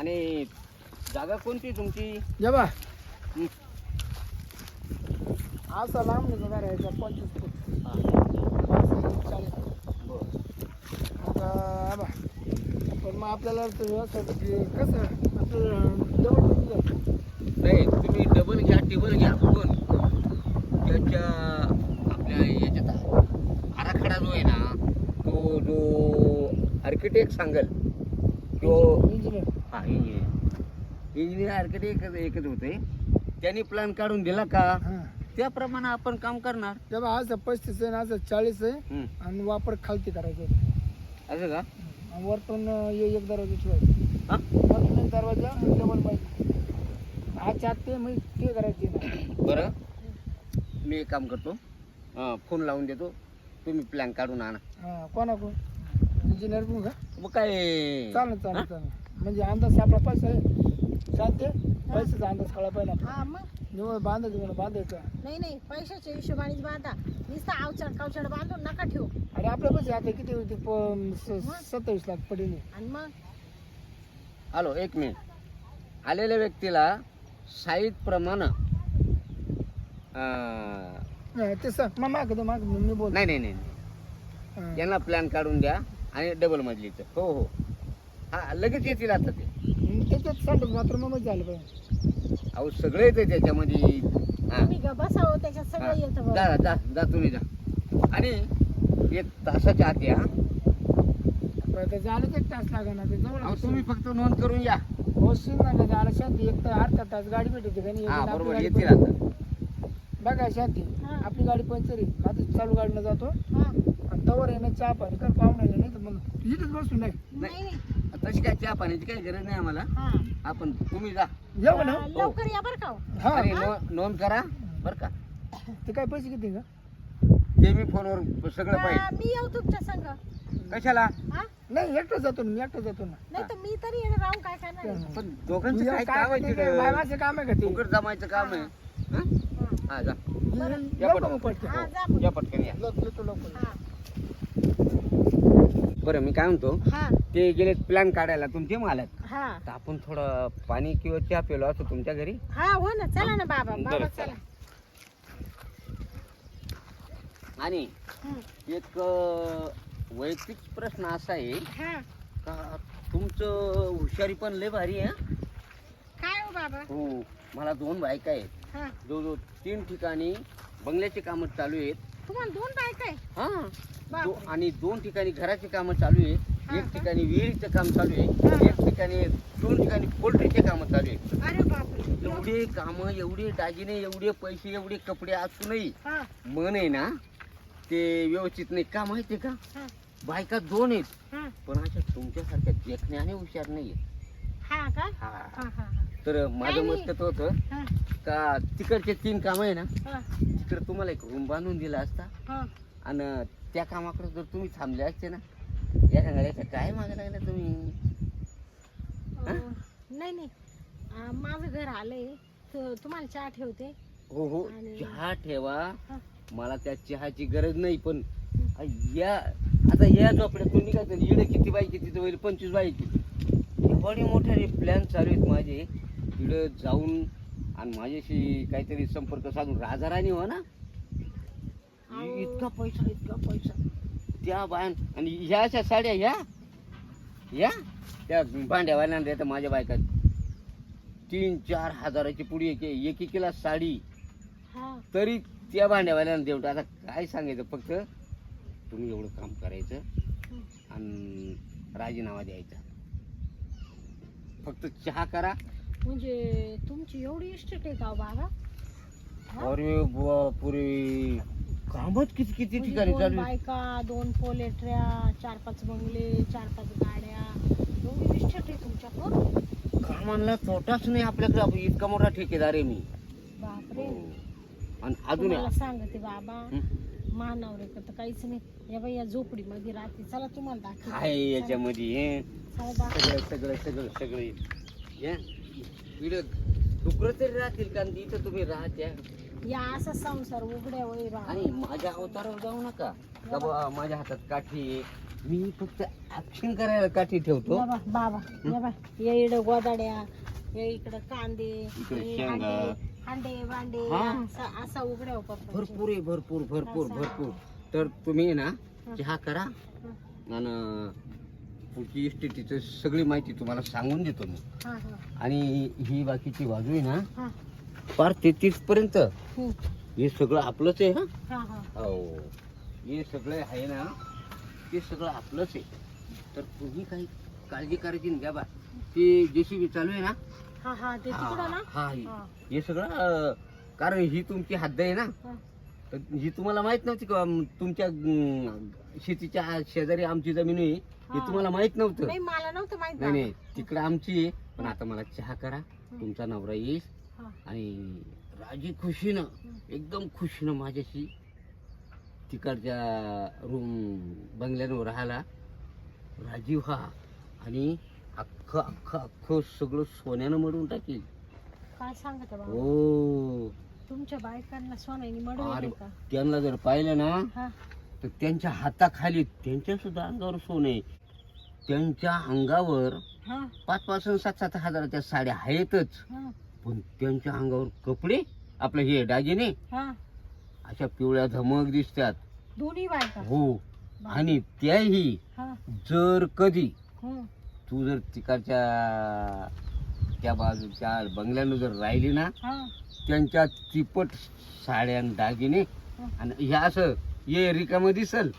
आणि जागा कोणती तुमची बा हं. असा लांब नाही जगा राहायचा पंचवीस फूट हा. पाच, चाळीस फूट. बरं. आता पण मग आपल्याला असं की कसं आपलं नाही तुम्ही डबल घ्या टेबल घ्या पण त्याच्या आपल्या याच्यात आराखडा जो आहे ना तो जो आर्किटेक्ट सांगेल तो इंजिनियर आर्किटेक्ट एकच एकच होते. त्यांनी प्लॅन काढून दिला का? त्याप्रमाणे आपण काम करणार. तेव्हा असं पस्तीस आहे ना असं चाळीस आहे. आणि वापर खालती करायचा असं का? वरतून एक दरवाजा ठेवायचा. हा? वरतून एक दरवाजा डबल पाहिजे आजच्या आत ते मग ते करायचे. बरं. मी एक काम करतो. फोन लावून देतो. तुम्ही प्लॅन काढून आणा. हां कोणाकडून? इंजिनियर पण का? मग काय? चालेल चालेल? चालेल. म्हणजे अंदाज आपला पैसा आहे. पैशाचा अंदाज कळा पाहिजे आपला हा मग? निवड बांधायचं म्हणून बांधायचं. नाही नाही पैशाच्या हिशोबानेच बांधा. नुसतं आवचड कावचड बांधून नका ठेवू. अरे आपल्या पैसे आता किती होते? प- स- सत्तावीस लाख पडेल आणि मग? हॅलो एक मिनिट. आलेल्या व्यक्तीला साईज प्रमाण नाही, ते सांग मग माग माग मी बोल नाही नाही नाही हां. यांना प्लॅन काढून द्या आणि डबल मजलीचं. हो हो. हा लगेच येतील आता ते. त्याच्यात झालं पाहिजे अहो सगळं येतं त्याच्यामध्ये. हा. तुम्ही ग बसावं त्याच्यात हा. सगळं येतं जा बघ. जा जा तुम्ही जा. आणि एक तासाच्या आत या पण ते झालं ते तास लागा ना ते जवळ अहो तुम्ही फक्त नोंद करून या. होशील ना झालं शांती. एक तर अर्धा तास गाडी भेटते का नाही हा आपली बरोबर गाडी येतील पंचर- आता. बघा शांती. हा. आपली गाडी पंचर आहे. आता चालू गाडीनं जातो. हा. आणि तवर ना चहा पाणी कर पाहुण्याला नाही तर मग इथेच बसून नाही नाही नाही. तशी काय चहा पाण्याची काही गरज नाही आम्हाला हा. आपण तुम्ही जा येऊ ना लवकर या बरं का हो. हा आणि नो- नोंद करा बरं का ते काय पैसे किती का ते मी फोनवर सगळं पाहिजे मी येऊ तुमच्या संग कशाला हा नाही एकटं जातो ना मी एकटं जातो ना नाही तर मी तरी येणं राहून काय करणार आहे? पण दोघांचं तुझं काय काय काम आहे? तिकडं? बाबाचं काम आहे का ते फुकट जमायचं काम आहे हं? हा. हा जा बरं. या मग पटकन? हा, जा मग. या पटकन या लवकर लवकर हा. बरं मी काय म्हणतो हा ते गेले प्लॅन काढायला तुमचे मालक. हा. तर आपण थोडं पाणी किंवा चहा पेलो असतो तुमच्या घरी. हा हो ना. चला ना बाबा. बाबा चला. चला. आणि हं. एक अं, वैयक्तिक प्रश्न असा आहे हा. का तुमचं हुशारी पण लय भारी आहे हं? काय हो बाबा? हो मला दोन बायका आहेत. हा. जवळजवळ तीन ठिकाणी बंगल्याची कामं चालू आहेत. तुम्हाला दोन बायका आहे हा. दो- आणि दोन ठिकाणी घराची कामं चालू आहे हा एक? ठिकाणी विहिरीचं काम चालू आहे. एक ठिकाणी दोन ठिकाणी पोल्ट्रीचे कामं चालू अरे बापरे. एवढे कामं एवढे दागिने एवढे पैसे एवढे कपडे असूनही हा. मन आहे ना ते व्यवस्थित नाही. का माहितीये का? हा. बायका दोन आहेत. हा. पण अशा तुमच्यासारख्या देखणे आणि हुशार नाही हा का? हा. हा हा हा. तर माझं. मत होतं हा. का तिकडचे तीन कामं आहे ना हा. तिकडे तुम्हाला एक रूम बांधून दिला असता. हा. आणि त्या कामाकडे जर तुम्ही थांबले असते ना या सांगायचं काय मागे लागलं तुम्ही? नाही नाही. अं, माझं घर आलंय. तर तुम्हाला चहा ठेवते. हो हो. आणि- चहा ठेवा. हा. मला त्या चहाची गरज नाही पण या आता या झोपड्यातून निघायचं इकडे किती बाई किती? होईल पंचवीस बाई किती? एवढे मोठे प्लॅन चालू आहेत माझे. इकडे जाऊन आणि माझ्याशी काहीतरी संपर्क साधून. राजाराणी हो ना? अहो. इतका पैसा इतका पैसा. त्या बायां आणि ह्या अशा साड्या ह्या? या त्या भांड्यावाल्यांना देतात माझ्या बायका तीन चार हजाराची पुडी एक एकेकीला साडी. हा. तरी त्या भांड्यावाल्यांना देऊ. आता काय सांगायचं फक्त? तुम्ही एवढं काम करायचं आणि राजीनामा द्यायचा. फक्त चहा करा. म्हणजे तुमची एवढी इस्टेट आहे का हो बाबा? अरे कामच किती किती म्हणजे ठिकाणी दोन चालू आहे. बायका दोन पोलेट्र्या चार पाच बंगले चार पाच गाड्या एवढी इस्टेट आहे तुमच्याकडं कामाला तोटाच नाही आपल्याकडे आपण इतका मोठा ठेकेदार आहे मी बापरे आणि अजून तुम्हाला सांगते बाबा हं? महानवरेकर तर काहीच नाही या बाई या झोपडीमध्ये राहते चला तुम्हाला. काय याच्यामध्ये हे? चला. सगळं सगळं सगळं सगळं हे? इकडं डुकर तरी राहतील का आणि इथं तुम्ही राहत्या या असा संसार उघड्या राहा. आणि माझ्या अवतारावर जाऊ नका. का बा माझ्या हातात काठी आहे. मी फक्त ऍक्शन करायला काठी ठेवतो. बाबा बाबा या बाय या इकडं गोदाड्या या इकडं कांदे इकडं हे शेंगा. हांडे हांडे हा. असा असा उघड्या हो पप्पांची. भरपूर आहे भरपूर भरपूर. भरपूर. तर तुम्ही आहे ना हं. चहा करा. आणि पुढची इस्टेटीचं सगळी माहिती तुम्हाला सांगून देतो मी. हा हा. आणि ही बाकीची बाजू आहे ना हा. पार तेहतीस पर्यंत. हम्म. हे सगळं आपलंच आहे हा? हा हा. हो हे सगळं आहे ना ते सगळं आपलंच आहे. तर तुम्ही काही काळजी करायची नाही घ्या बा. ते जेसीबी चालू आहे ना? हा हा ते हा, तिकडं ना? हा हे- हा. हे सगळं अं, कारण ही तुमची हद्द आहे ना? हा. तर ही तुम्हाला माहीत नव्हती का अं, तुमच्या अं, शेतीच्या शेजारी आमची जमीन आहे? हे हा. तुम्हाला माहीत नव्हतं. नाही मला नव्हतं माहीत नाही नाही बाबा. तिकडं आमची आहे. पण आता मला चहा करा. तुमचा नवरा येईल. हा. आणि राजी खुशीनं एकदम खुशीनं माझ्याशी तिकडच्या रूम बंगल्यावर राहायला राजीव हा आणि अख्खं अख्खं अख्खं सगळं सोन्यानं मडून टाकील. काय सांगत हो. तुमच्या बायकांना सोन्याने अरे मडवले का? त्यांना जर पाहिलं ना तर त्यांच्या हाताखाली त्यांच्या सुद्धा अंगावर सोने. त्यांच्या अंगावर पाच पासून सात सात हजाराच्या साड्या आहेतच. हा. पण त्यांच्या अंगावर कपडे आपले हे दागिने हा. अशा पिवळ्या धमक दिसतात. दोन्ही बायका. हो. आणि त्याही हा. जर कधी हम्म. तू जर तिकडच्या त्या बाजूच्या बंगल्यानं जर राहिली ना हा. त्यांच्या तिपट साड्या आणि दागिने हा. आणि हे असं ये रिकामं दिसल.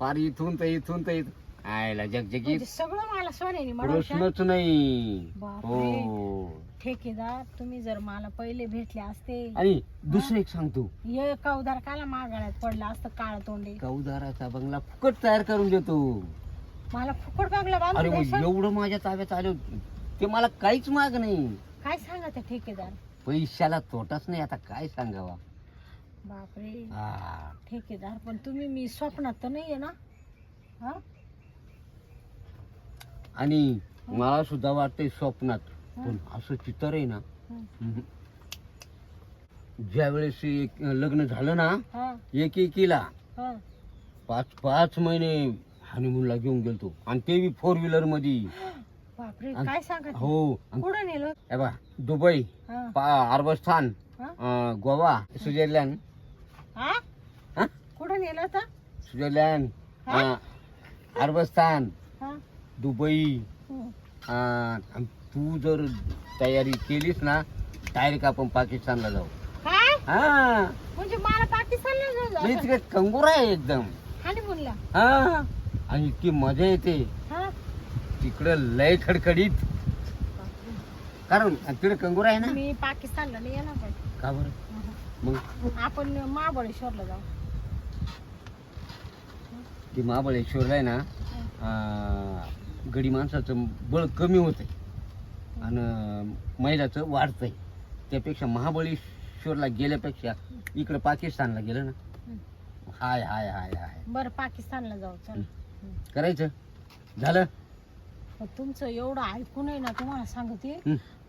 पार इथून तर इथून तर इथून आयला जगजगीत. म्हणजे सगळं मला सोन्याने प्रश्नच नाही. बापरे. हो. ठेकेदार तुम्ही जर मला पहिले भेटले असते. आणि दुसरं एक सांगतो. ये कवदार काला मागाळ्यात पडला असतं काळ तोंडे. कौदाराचा बंगला फुकट तयार करून देतो. मला फुकट कागला अरे बांधून मग द्यायचं? एवढं माझ्या ताब्यात आलं ते मला काहीच माग नाही. काय सांगा त्या ठेकेदार? पैशाला तोटाच नाही आता काय सांगावा? बापरे. हा. ठेकेदार पण तुम्ही मी स्वप्नात तर नाहीये ना? हा? आणि मला सुद्धा वाटतंय स्वप्नात. पण असं चित्र आहे ना. ज्या वेळेस एक लग्न झालं ना एक एकीला पाच पाच महिने हनीमूनला घेऊन गेलतो. आणि ते बी फोर व्हीलरमध्ये काय हो बा दुबई अरबस्थान गोवा स्वित्झर्लंड? कुठं नेलं होतं? स्वित्झर्लंड हा? अरबस्थान हा. दुबई हं. तू जर तयारी केलीस ना डायरेक्ट आपण पाकिस्तानला जाऊ. काय हा. म्हणजे मला पाकिस्तानला नाही जाऊ तिकडे कंगूर आहे एकदम. हा. आणि इतकी मजा येते. हा. तिकडे लय खडखडीत. कारण तिकडे कंगूर आहे ना? मी पाकिस्तानला नाही येणार का बरं? मग? आपण महाबळेश्वरला जाऊ. ती महाबळेश्वरला आहे ना अं, गडी माणसाचं बळ कमी होतंय. आणि महिलाचं वाढतंय. त्यापेक्षा महाबळेश्वरला गेल्यापेक्षा इकडे पाकिस्तानला गेलं ना. हाय हाय हाय हाय. बरं पाकिस्तानला जाऊ चल. करायचं? झालं? तुमचं एवढं ऐकून आहे ना तुम्हाला सांगते.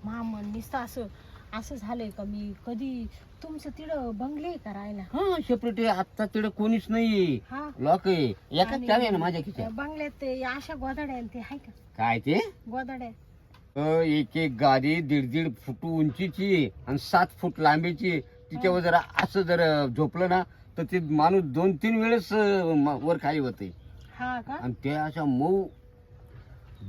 मामन नुसतं असं असं झालंय का मी कधी तुमचं तिकडं बंगले आहे का राहायला? हा सेपरेट आता तिकडे कोणीच नाही हा. लॉक आहे. एकाच चावी आहे ना माझ्या खिशात. त्या बंगल्यात ते या अशा गोदाड्या आहेत ते आहे का? काय ते? गोदाड्या. एक एक गाडी दीड दीड फूट उंचीची आहे आणि सात फूट लांबीची. आहे. तिच्यावर जर असं जर झोपलं ना तर ते माणूस दोन तीन वेळेस म- वर खाली होते हा का? आणि ते अशा मऊ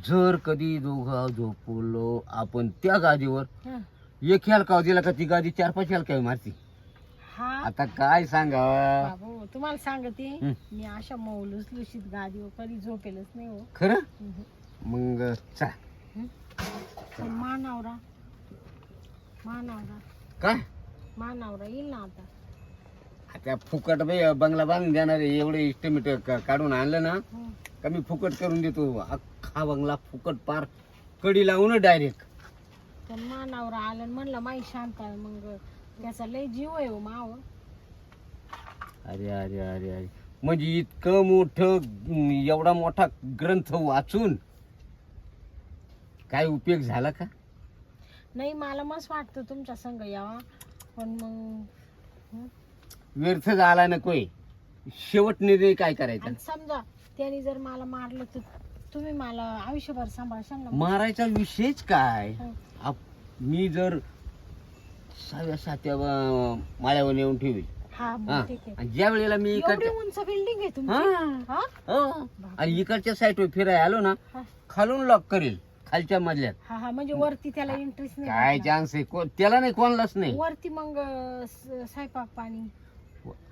जर कधी दोघं झोपलो आपण त्या गादीवर हं. एक हलकाव दिला का ती गादी चार पाच हलकावी मारती. हा? आता काय बाबू तुम्हाला सांगते हं. मी अशा मऊ लुसलुशीत गादीवर कधी झोपेलच नाही हो. खरं. मग चा मानावरा मानावरा काय? मानावरा येईल ना आता. आता फुकट बाई बंगला बांधून देणार आहे. एवढे इस्टिमेट काढून आणलं ना हं. का मी फुकट करून देतो. अख्खा बंगला फुकट पार कडी लावून डायरेक्ट पण मानावरा आलं आणि म्हणलं माई शांत आहे. मग त्याचा लय जीव आहे हो माव अरे अरे अरे अरे. म्हणजे इतकं मोठं अं, एवढा मोठा ग्रंथ वाचून काय उपयोग झाला का? नाही मला मस्त वाटतं तुमच्या संग यावा. पण मग? व्यर्थ झाला नकोय शेवट निर्णय काय करायचा? आणि समजा त्याने जर मला मारलं तर तुम्ही मला आयुष्यभर सांभाळशाल ना मारायचा विषयच काय? हं. आप- मी जर सहाव्या सातव्या अं, माळ्यावर येऊन ठेवी हा हा. मग ठीक आहे. आणि ज्या वेळेला मी एवढी इकडच्या उंच बिल्डिंग आहे तुमची. हा. हा? हो. आणि इकडच्या साईडवर फिरायला आलो ना हा. खालून लॉक करेल. खालच्या मधल्यात हा हा म्हणजे वरती त्याला इंटरेस्ट नाही काय भेटणार. चान्स आहे? को- त्याला नाही कोणालाच नाही. वरती मग अं, स- स्वयंपाक पाणी.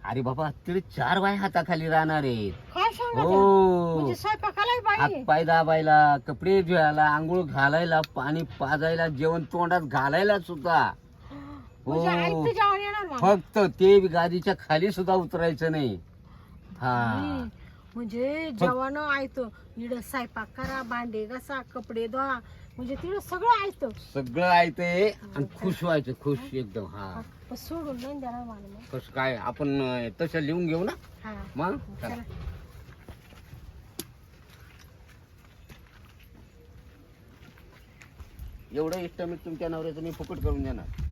अरे बाबा तिथे चार बाय हाताखाली राहणार आहेत. काय सांगा हो. म्हणजे स्वयंपाकालाही हात. पाय दाबायला कपडे धुवायला आंघोळ घालायला पाणी पाजायला जेवण तोंडात घालायला सुद्धा. म्हणजे हो. आयतं जेवण येणार मला फक्त ते गादीच्या खाली सुद्धा उतरायचं नाही. हा. हम्म. म्हणजे जेवण आयतं. इकडं स्वयंपाक करा भांडे घासा कपडे धुवा. म्हणजे तिकडं सगळं आयतं. सगळं ऐकतंय आणि खुश व्हायचं खुश एकदम हा. पण सोडून नाही देणार मला मग. कसं काय आपण अं, तसं लिहून घेऊ ना? हा. मग? चला. एवढं इष्ट मी तुमच्या नवऱ्याचं मी फुकट करून देणार.